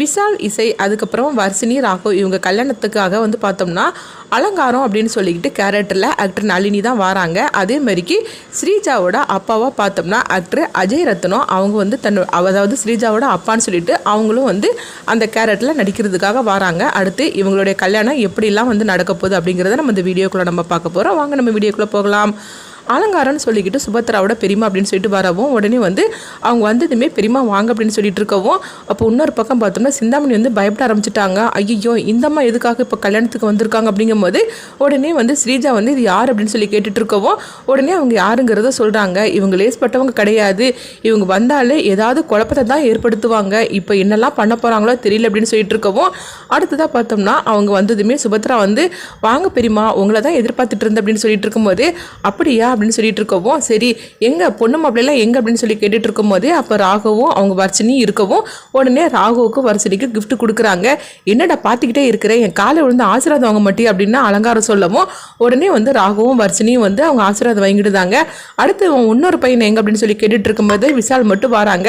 விஷால் இசை அதுக்கப்புறம் வர்ஷினி ராகவ் இவங்க கல்யாணத்துக்காக வந்து பார்த்தோம்னா அலங்காரம் அப்படின்னு சொல்லிக்கிட்டு கேரக்டரில் ஆக்டர் நளினி தான் வராங்க. அதே மாதிரிக்கு ஸ்ரீஜாவோட அப்பாவாக பார்த்தோம்னா ஆக்டர் அஜய் ரத்னம் அவங்க வந்து தன் அதாவது ஸ்ரீஜாவோட அப்பான்னு சொல்லிட்டு அவங்களும் வந்து அந்த கேரக்டரில் நடிக்கிறதுக்காக வராங்க. அடுத்து இவங்களுடைய கல்யாணம் எப்படிலாம் வந்து நடக்க போகுது அப்படிங்கிறத நம்ம இந்த வீடியோக்குள்ளே நம்ம பார்க்க போகிறோம் வாங்க நம்ம வீடியோக்குள்ளே போகலாம். அலங்காரம்னு சொல்லிக்கிட்டு சுபத்ராவோட பெரியமா அப்படின்னு சொல்லிட்டு வரவும் உடனே வந்து அவங்க வந்ததுமே பெரியமா வாங்க அப்படின்னு சொல்லிட்டு இருக்கவும் அப்போ இன்னொரு பக்கம் பார்த்தோம்னா சிந்தாமணி வந்து பயப்பட ஆரம்பிச்சிட்டாங்க. ஐயோ இந்தம்மா எதுக்காக இப்போ கல்யாணத்துக்கு வந்திருக்காங்க அப்படிங்கும்போது உடனே வந்து ஸ்ரீஜா வந்து இது யார் அப்படின்னு சொல்லி கேட்டுட்டு இருக்கவும் உடனே அவங்க யாருங்கிறத சொல்கிறாங்க இவங்க லேஸ்பட்டவங்க கிடையாது. இவங்க வந்தாலே ஏதாவது குழப்பத்தை தான் ஏற்படுத்துவாங்க. இப்போ என்னெல்லாம் பண்ண போகிறாங்களோ தெரியல அப்படின்னு சொல்லிட்டு இருக்கவும் அடுத்ததாக பார்த்தோம்னா அவங்க வந்ததுமே சுபத்ரா வந்து வாங்க பெரியமா உங்களை தான் எதிர்பார்த்துட்டு இருந்தேன் அப்படின்னு சொல்லிட்டு இருக்கும்போது அப்படியா? அப்படின்னு சொல்லிட்டு இருக்கவும் சரி எங்கே பொண்ணு மாப்பிள்ளைலாம் எங்கே அப்படின்னு சொல்லி கேட்டுட்டு இருக்கும்போதே அப்போ ராகவும் அவங்க வர்ஷினி இருக்கவும் உடனே ராகுவுக்கு வர்ஷினிக்கு கிஃப்ட் கொடுக்குறாங்க. என்னடா பார்த்துக்கிட்டே இருக்கிறேன் என் காலை விழுந்து ஆசீர்வாதம் வாங்க மாட்டே அப்படின்னு அலங்காரம் சொல்லவும் உடனே வந்து ராகுவும் வர்ஷினியும் வந்து அவங்க ஆசீர்வாதம் வாங்கிடுதாங்க. அடுத்து அவன் இன்னொரு பையன் எங்கே அப்படின்னு சொல்லி கேட்டுட்டு இருக்கும்போது விஷால் மட்டும் வராங்க.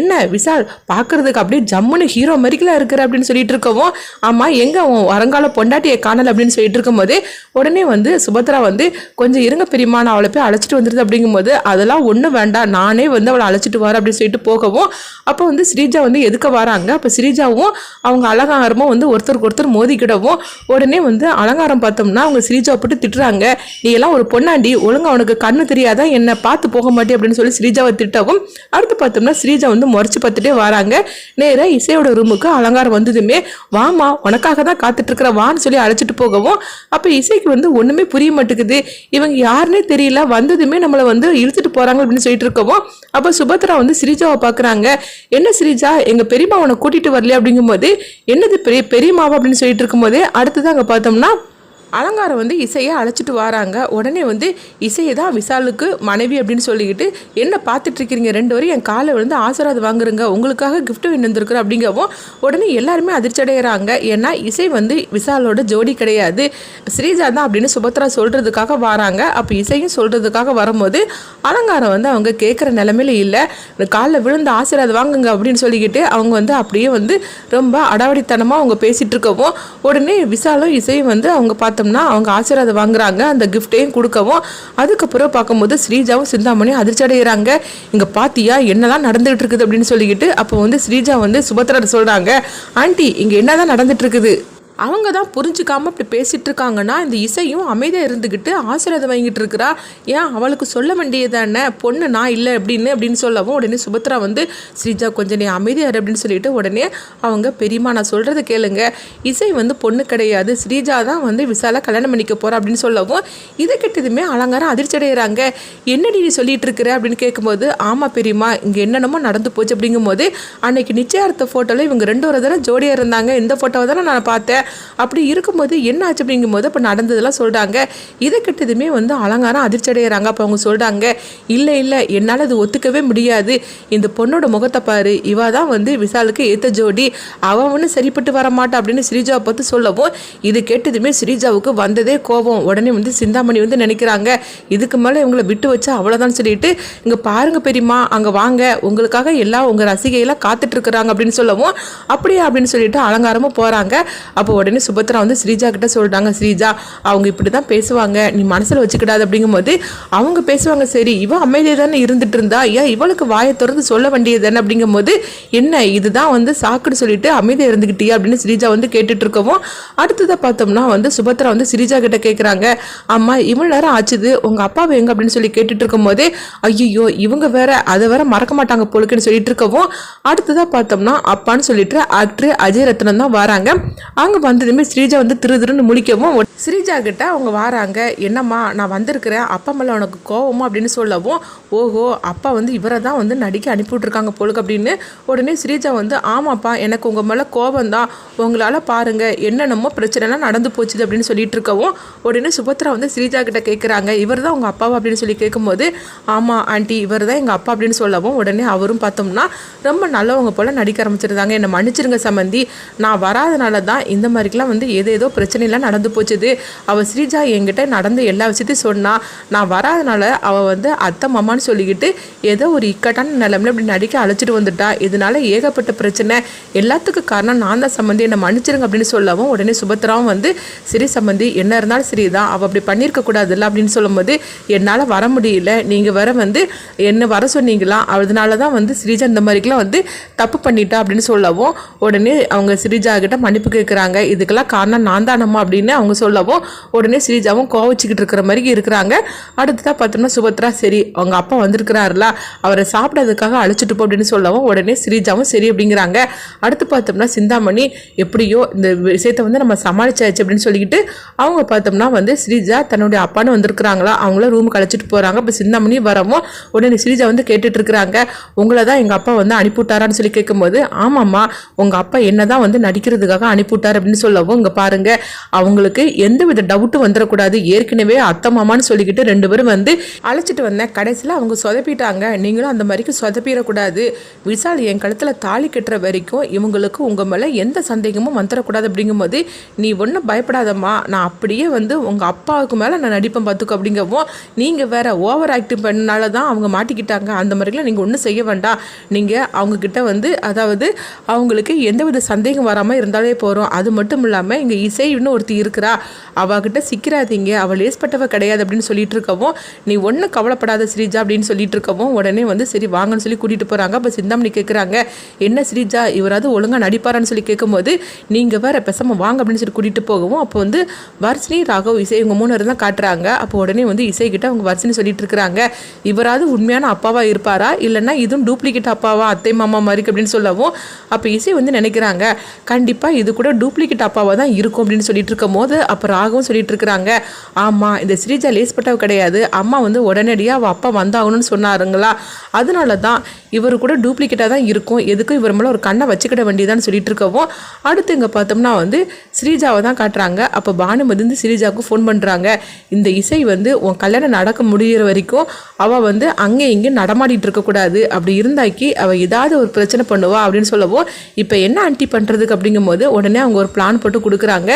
என்ன விஷால் பார்க்கறதுக்கு அப்படியே ஜம்முன்னு ஹீரோ மாதிரிக்கெல்லாம் இருக்கிற அப்படின்னு சொல்லிட்டு இருக்கவும் ஆமாம் எங்கே அவன் வருங்கால பொண்டாட்டியை காணல அப்படின்னு சொல்லிட்டு இருக்கும்போது உடனே வந்து சுபத்ரா வந்து கொஞ்சம் இருங்க பெரியமான அவளை அவளை போய் அழைச்சிட்டு வந்துடுது அப்படிங்கும்போது அதெல்லாம் ஒன்றும் வேண்டாம். நானே வந்து அவளை அழைச்சிட்டு வரேன் அப்படின்னு சொல்லிட்டு போகவும் அப்போ வந்து ஸ்ரீஜா வந்து எதுக்க வராங்க? அப்போ ஸ்ரீஜாவும் அவங்க அலங்காரமும் வந்து ஒருத்தருக்கு ஒருத்தர் மோதிக்கிடவும் உடனே வந்து அலங்காரம் பார்த்தோம்னா அவங்க ஸ்ரீஜாவை போட்டு திட்டுறாங்க. நீ எல்லாம் ஒரு பொண்ணாண்டி. ஒழுங்கா அவனுக்கு கண்ணு தெரியாதா? என்னை பார்த்து போக மாட்டே அப்படின்னு சொல்லி ஸ்ரீஜாவை திட்டவும் அடுத்து பார்த்தோம்னா ஸ்ரீஜா வந்து முறைச்சு பார்த்துட்டே வராங்க. நேராக இசையோட ரூமுக்கு அலங்காரம் வந்ததுமே வாமா உனக்காக தான் காத்துட்ருக்குற வான்னு சொல்லி அழைச்சிட்டு போகவும் அப்போ இசைக்கு வந்து ஒன்றுமே புரிய மாட்டேங்குது. இவங்க யாருன்னே தெரியல. வந்ததுமே நம்மளை வந்து இழுத்துட்டு போறாங்க அப்படின்னு சொல்லிட்டு இருக்கவும் அப்போ சுபத்ரா வந்து ஸ்ரீஜாவை பார்க்குறாங்க என்ன ஸ்ரீஜா எங்கள் பெரியம்மா உன்னை கூட்டிட்டு வரலையே அப்படிங்கும்போது என்னது பெரிய பெரியம்மாவா அப்படின்னு சொல்லிட்டு இருக்கும்போது அடுத்தது அங்கே பார்த்தோம்னா அலங்காரம் வந்து இசையை அழைச்சிட்டு வராங்க. உடனே வந்து இசையை தான் விசாலுக்கு மனைவி அப்படின்னு சொல்லிக்கிட்டு என்ன பார்த்துட்ருக்கிறீங்க? ரெண்டு வரையும் என் காலை விழுந்து ஆசீர்வாதம் வாங்குறங்க. உங்களுக்காக கிஃப்ட் வேணும் வந்திருக்கிறோம் அப்படிங்கவும் உடனே எல்லாருமே அதிர்ச்சி அடைகிறாங்க ஏன்னா இசை வந்து விசாலோட ஜோடி கிடையாது. ஸ்ரீஜா தான் அப்படின்னு சுபத்ரா சொல்கிறதுக்காக வராங்க. அப்போ இசையும் சொல்கிறதுக்காக வரும்போது அலங்காரம் வந்து அவங்க கேட்குற நிலமையில இல்லை. காலில் விழுந்து ஆசீர்வாதம் வாங்குங்க அப்படின்னு சொல்லிக்கிட்டு அவங்க வந்து அப்படியே வந்து ரொம்ப அடாவடித்தனமாக அவங்க பேசிகிட்டு இருக்கவும் உடனே விசாலும் இசையும் வந்து அவங்க பார்த்து பார்த்தோம்னா அவங்க ஆசீர்வாதம் வாங்குறாங்க அந்த கிஃப்டையும் கொடுக்கவும் அதுக்கப்புறம் பார்க்கும்போது ஸ்ரீஜாவும் சிந்தாமணியும் அதிர்ச்சி அடைகிறாங்க இங்கே பாத்தியா என்னதான் நடந்துகிட்டு இருக்குது அப்படின்னு சொல்லிக்கிட்டு அப்போ வந்து ஸ்ரீஜா வந்து சுபத்ரா சொல்கிறாங்க ஆண்டி இங்கே என்னதான் நடந்துட்டு இருக்குது? அவங்க தான் புரிஞ்சுக்காமல் இப்படி பேசிகிட்டு இருக்காங்கன்னா இந்த இசையும் அமைதியாக இருந்துக்கிட்டு ஆசீர்வாதம் வாங்கிட்டு இருக்கிறா ஏன் அவளுக்கு சொல்ல வேண்டியதானே பொண்ணு நான் இல்லை அப்படின்னு அப்படின்னு சொல்லவும் உடனே சுபத்ரா வந்து ஸ்ரீஜா கொஞ்சம் நீ அமைதியாக அப்படின்னு சொல்லிட்டு உடனே அவங்க பெரியம்மா நான் சொல்கிறத கேளுங்க. இசை வந்து பொண்ணு கிடையாது. ஸ்ரீஜா தான் வந்து விசாலா கல்யாணம் பண்ணிக்க போகிறா அப்படின்னு சொல்லவும் இதை கிட்டதுமே அலங்காரம் அதிர்ச்சி அடைகிறாங்க என்னடி நீ சொல்லிட்டு இருக்கிற அப்படின்னு கேட்கும்போது ஆமாம் பெரியம்மா இங்கே என்னென்னமோ நடந்து போச்சு அப்படிங்கும்போது அன்னைக்கு நிச்சயார்த்த ஃபோட்டோவில் இவங்க ரெண்டு ஒரு தடவை ஜோடியாக இருந்தாங்க. இந்த ஃபோட்டோவை தானே நான் பார்த்தேன். அப்படி இருக்கும்போது என்ன ஆச்சு அப்படிங்கும்போது அப்போ நடந்ததெல்லாம் சொல்கிறாங்க இதை கிட்டதுமே வந்து அலங்காரம் அதிர்ச்சி அடைகிறாங்க அப்போ அவங்க சொல்கிறாங்க இல்லை இல்லை என்னால் அது ஒத்துக்கவே முடியாது. இந்த பொண்ணோட முகத்தை பாரு. இவ தான் வந்து விசாலுக்கு ஏற்ற ஜோடி. அவன் ஒன்றும் சரிப்பட்டு வர மாட்டா அப்படின்னு ஸ்ரீஜாவை பார்த்து சொல்லவும் இது கேட்டதுமே ஸ்ரீஜாவுக்கு வந்ததே கோபம். உடனே வந்து சிந்தாமணி வந்து நினைக்கிறாங்க இதுக்கு மேலே இவங்களை விட்டு வச்சா அவ்வளோதான் சொல்லிட்டு இங்கே பாருங்க பெரியம்மா அங்கே வாங்க. உங்களுக்காக எல்லாம் உங்கள் ரசிகையெல்லாம் காத்துட்டு இருக்கிறாங்க அப்படின்னு சொல்லவும் அப்படியா? அப்படின்னு சொல்லிட்டு அலங்காரமும் போகிறாங்க அப்போ உடனே சுபத்ரா வந்து ஸ்ரீஜா கிட்ட சொல்கிறாங்க ஸ்ரீஜா அவங்க இப்படி தான் பேசுவாங்க நீ மனசில் வச்சுக்கிடாது. அப்படிங்கும்போது அவங்க பேசுவாங்க சரி இவன் அமைதியாக தானே இருந்துட்டு இருந்தா ஏன் இவளுக்கு வாயை திறந்து சொல்ல வேண்டியது தானே? அப்படிங்கும்போது என்ன இதுதான் வந்து சாக்குன்னு சொல்லிட்டு அமைதியாக இருந்துக்கிட்டியா அப்படின்னு ஸ்ரீஜா வந்து கேட்டுட்டு இருக்கவும் அடுத்ததை பார்த்தோம்னா வந்து சுபத்ரா வந்து ஸ்ரீஜா கிட்ட கேட்குறாங்க அம்மா இவ்வளோ நேரம் ஆச்சுது உங்கள் அப்பாவை எங்க? அப்படின்னு சொல்லி கேட்டுட்டு இருக்கும்போதே ஐயோ இவங்க வேற அதை வேற மறக்க மாட்டாங்க போலுக்குன்னு சொல்லிட்டு இருக்கவும் அடுத்ததாக பார்த்தோம்னா அப்பான்னு சொல்லிட்டு ஆக்டர் அஜய் ரத்னம் தான் வராங்க. அங்கே வந்ததுமே ஸ்ரீஜா வந்து திரு திருன்னு முழிக்கவும் ஸ்ரீஜா கிட்ட அவங்க வராங்க. என்னம்மா நான் வந்திருக்கிறேன். அப்பா மேலே உனக்கு கோவமா அப்படின்னு சொல்லவும் ஓஹோ அப்பா வந்து இவரை தான் வந்து நடிக்க அனுப்பிவிட்ருக்காங்க போலுக்கு அப்படின்னு உடனே ஸ்ரீஜா வந்து ஆமாப்பா எனக்கு உங்கள் மேலே கோபம் தான் உங்களால் பாருங்கள் என்னென்னமோ பிரச்சனைலாம் நடந்து போச்சுது அப்படின்னு சொல்லிட்டு இருக்கவும் உடனே சுபத்ரா வந்து ஸ்ரீஜா கிட்ட கேட்குறாங்க இவர் தான் உங்கள் அப்பாவா அப்படின்னு சொல்லி கேட்கும்போது ஆமாம் ஆண்டி இவர் தான் எங்கள் அப்பா அப்படின்னு சொல்லவும் உடனே அவரும் பார்த்தோம்னா ரொம்ப நல்லவங்க போல் நடிக்க ஆரம்பிச்சிருந்தாங்க. என்னை மன்னிச்சிருங்க சம்மந்தி நான் வராதனால தான் இந்த மாதிரிக்கெலாம் வந்து ஏதோ ஏதோ பிரச்சனைலாம் நடந்து போச்சுது. அவள் ஸ்ரீஜா என்கிட்ட நடந்த எல்லா விஷயத்தையும் சொன்னா நான் வராதனால அவள் வந்து அத்தை மாமான்னு சொல்லிக்கிட்டு ஏதோ ஒரு இக்கட்டான நிலைமையில இப்படி நடிக்க அழைச்சிட்டு வந்துட்டா. இதனால ஏகப்பட்ட பிரச்சனை. எல்லாத்துக்கும் காரணம் நான் தான் சம்மந்தி என்னை மன்னிச்சிருங்க அப்படின்னு சொல்லவும் உடனே சுபத்ராவும் வந்து சரி சம்மந்தி என்ன இருந்தாலும் சரி தான் அவள் அப்படி பண்ணியிருக்க கூடாதுல்ல அப்படின்னு சொல்லும்போது என்னால் வர முடியல. நீங்கள் வர வந்து என்ன வர சொன்னீங்களா? அதனால தான் வந்து ஸ்ரீஜா இந்த மாதிரிக்கெலாம் வந்து தப்பு பண்ணிட்டா அப்படின்னு சொல்லவும் உடனே அவங்க ஸ்ரீஜா கிட்ட மன்னிப்பு கேட்குறாங்க இதுக்கெல்லாம் காரணம் நான் தானம்மா அப்படின்னு அவங்க சொல்லவும் உடனே ஸ்ரீஜாவும் கோவச்சிக்கிட்டு இருக்கிற மாதிரி இருக்கிறாங்க. அடுத்ததாக பார்த்தோம்னா சுபத்ரா சரி அவங்க அப்பா வந்திருக்கிறாருல அவரை சாப்பிடறதுக்காக அழைச்சிட்டு போ அப்படின்னு சொல்லவும் உடனே ஸ்ரீஜாவும் சரி அப்படிங்கிறாங்க. அடுத்து பார்த்தோம்னா சிந்தாமணி எப்படியோ இந்த விஷயத்தை வந்து நம்ம சமாளிச்சாச்சு அப்படின்னு சொல்லிக்கிட்டு அவங்க பார்த்தோம்னா வந்து ஸ்ரீஜா தன்னுடைய அப்பான்னு வந்திருக்கிறாங்களா அவங்கள ரூமுக்கு அழைச்சிட்டு போகிறாங்க இப்போ சிந்தாமணி வரவும் உடனே ஸ்ரீஜா வந்து கேட்டுட்டு இருக்கிறாங்க. உங்களை தான் எங்கள் அப்பா வந்து அனுப்பிவிட்டாரான்னு சொல்லி கேட்கும்போது ஆமாம்மா உங்கள் அப்பா என்ன தான் வந்து நடிக்கிறதுக்காக அனுப்பிவிட்டார் அப்படின்னு சொல்லவும் இங்கே பாருங்க அவங்களுக்கு எந்த வித டவுட்டும் வந்துடக்கூடாது ஏற்கனவே அத்தை மாமான்னு சொல்லிக்கிட்டு ரெண்டு பேரும் வந்து அழைச்சிட்டு வந்தேன். கடைசியில் அவங்க சொதப்பிட்டாங்க. நீங்களும் அந்த மாதிரிக்கு சொதப்பிடக்கூடாது. விசால் என் கழுத்தில் தாலி கட்டுற வரைக்கும் இவங்களுக்கு உங்கள் மேலே எந்த சந்தேகமும் வந்துடக்கூடாது அப்படிங்கும்போது நீ ஒன்றும் பயப்படாதம்மா. நான் அப்படியே வந்து உங்கள் அப்பாவுக்கு மேலே நான் நடிப்பேன் பார்த்துக்கோ அப்படிங்கவும் நீங்கள் வேற ஓவர் ஆக்டிவ் பண்ணனால தான் அவங்க மாட்டிக்கிட்டாங்க. அந்த மாதிரிலாம் நீங்கள் ஒன்றும் செய்ய வேண்டாம். நீங்கள் அவங்கக்கிட்ட வந்து அதாவது அவங்களுக்கு எந்தவித சந்தேகம் வராமல் இருந்தாலே போகிறோம் அது மட்டும் இல்லாமல் இங்கே இசைன்னு ஒருத்தி இருக்கிறா. அவகிட்ட சிக்கிறாதீங்க. அவள் லேஸ்பட்டவ கிடையாது அப்படின்னு சொல்லிட்டு இருக்கவும் நீ ஒன்றும் கவலைப்படாத ஸ்ரீஜா அப்படின்னு சொல்லிட்டு இருக்கவும் உடனே வந்து சரி வாங்கன்னு சொல்லி கூட்டிகிட்டு போகிறாங்க அப்போ சிந்தாமணி கேட்குறாங்க என்ன ஸ்ரீஜா இவராது ஒழுங்காக நடிப்பாரான்னு சொல்லி கேட்கும்போது நீங்கள் வேற பெசம வாங்க அப்படின்னு சொல்லி கூட்டிகிட்டு போகவும் அப்போ வந்து வர்ஷினி ராகவ் இசை இவங்க மூணு தான் காட்டுறாங்க. அப்போ உடனே வந்து இசைக்கிட்ட அவங்க வர்ஷினி சொல்லிட்டு இருக்கிறாங்க இவராது உண்மையான அப்பாவாக இருப்பாரா? இல்லைன்னா இதுவும் டூப்ளிகேட் அப்பாவா? அத்தை மாமா மாதிரி அப்படின்னு சொல்லவும் அப்போ இசை வந்து நினைக்கிறாங்க கண்டிப்பாக இது கூட டூப்ளிகேட் அப்பாவாக தான் இருக்கும் அப்படின்னு சொல்லிட்டு இருக்கும் போது அப்போ ராகவும் சொல்லிட்டு இருக்கிறாங்க. ஆமாம் இந்த ஸ்ரீஜா லேஸ்பட்டவ கிடையாது. அம்மா வந்து உடனடியாக அவள் அப்பா வந்தாகணும்னு சொன்னாருங்களா? அதனால தான் இவர் கூட டூப்ளிகேட்டாக தான் இருக்கும். எதுக்கும் இவர் மேலே ஒரு கண்ணை வச்சுக்கிட வேண்டியதான்னு சொல்லிட்டு இருக்கவும் அடுத்து இங்கே பார்த்தோம்னா வந்து ஸ்ரீஜாவை தான் காட்டுறாங்க. அப்போ பானுமதி வந்து ஸ்ரீஜாவுக்கு ஃபோன் பண்ணுறாங்க இந்த இசை வந்து உன் கல்யாணம் நடக்க முடிகிற வரைக்கும் அவள் வந்து அங்கே இங்கே நடமாடிட்டு இருக்கக்கூடாது அப்படி இருந்தாக்கி அவள் ஏதாவது ஒரு பிரச்சனை பண்ணுவா அப்படின்னு சொல்லவும் இப்போ என்ன ஆன்ட்டி பண்ணுறதுக்கு அப்படிங்கும்போது உடனே அவங்க ஒரு பிளான் போட்டு கொடுக்குறாங்க.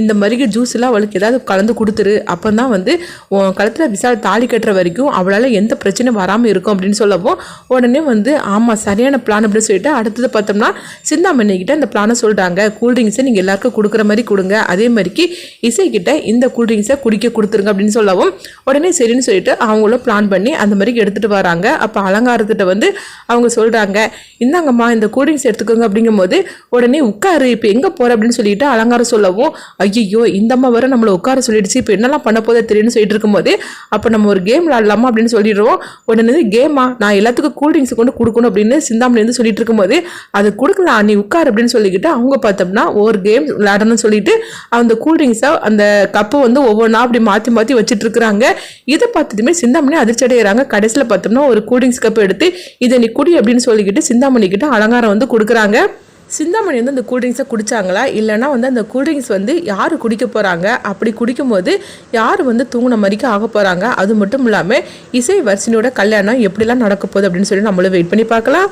இந்த மாதிரி ஜூஸ்லாம் அவளுக்கு ஏதாவது கலந்து கொடுத்துரு. அப்போ தான் வந்து உன் கழுத்தில் விசால் தாலி கட்டுற வரைக்கும் அவளால் எந்த பிரச்சனையும் வராமல் இருக்கும் அப்படின்னு சொல்லவும் உடனே வந்து வந்து ஆமாம் சரியான பிளான் அப்படின்னு சொல்லிட்டு அடுத்தது பார்த்தோம்னா சிந்தாமணிக்கிட்ட அந்த இந்த பிளானை சொல்கிறாங்க கூல்ட்ரிங்க்ஸை நீங்கள் எல்லாருக்கும் கொடுக்குற மாதிரி கொடுங்க. அதே மாதிரிக்கு இசைக்கிட்ட இந்த கூல்ட்ரிங்க்ஸை குடிக்க கொடுத்துருங்க அப்படின்னு சொல்லவும் உடனே சரின்னு சொல்லிட்டு அவங்களும் பிளான் பண்ணி அந்த மாதிரி எடுத்துகிட்டு வராங்க. அப்போ அலங்காரத்திட்ட வந்து அவங்க சொல்கிறாங்க இந்தாங்கம்மா இந்த கூல்ட்ரிங்க்ஸ் எடுத்துக்கோங்க. அப்படிங்கும்போது உடனே உட்காரு இப்போ எங்கே போகிற அப்படின்னு சொல்லிட்டு அலங்காரம் சொல்லவும் ஐயோ இந்த அம்மா வர நம்மளை உட்கார சொல்லிடுச்சு. இப்போ என்னெல்லாம் பண்ண போதே தெரியும்னு சொல்லிட்டு இருக்கும்போது அப்போ நம்ம ஒரு கேம் விளாடலாமா அப்படின்னு சொல்லிடுவோம். உடனே கேமா நான் எல்லாத்துக்கும் கூல்ட்ரிங்க்ஸ் கொண்டு கொடுக்கணும் அப்படின்னு சிந்தாமணி வந்து சொல்லிட்டு இருக்கும்போது அது கொடுக்கலாம் நீ உட்கார் அப்படின்னு சொல்லிக்கிட்டு அவங்க பார்த்தோம்னா ஒரு கேம் விளையாடணும்னு சொல்லிட்டு அந்த கூல்ட்ரிங்க்ஸை அந்த கப்பை வந்து ஒவ்வொன்றா அப்படி மாற்றி மாற்றி வச்சுட்டு இருக்கிறாங்க. இதை பார்த்ததுமே சிந்தாமணி அதிர்ச்சி அடைகிறாங்க கடைசியில் பார்த்தோம்னா ஒரு கூல்ட்ரிங்க்ஸ் கப் எடுத்து இதை நீ குடி அப்படின்னு சொல்லிக்கிட்டு சிந்தாமணி கிட்ட அலங்காரம் வந்து கொடுக்குறாங்க. சிந்தாமணி வந்து அந்த கூல்ட்ரிங்க்ஸை குடித்தாங்களா இல்லைனா வந்து அந்த கூல்ட்ரிங்க்ஸ் வந்து யார் குடிக்க போகிறாங்க அப்படி குடிக்கும்போது யார் வந்து தூங்கின மாதிரிக்கு ஆக போகிறாங்க அது மட்டும் இல்லாமல் இசை வரிசையோட கல்யாணம் எப்படிலாம் நடக்க போகுது அப்படின்னு சொல்லி நம்மளும் வெயிட் பண்ணி பார்க்கலாம்.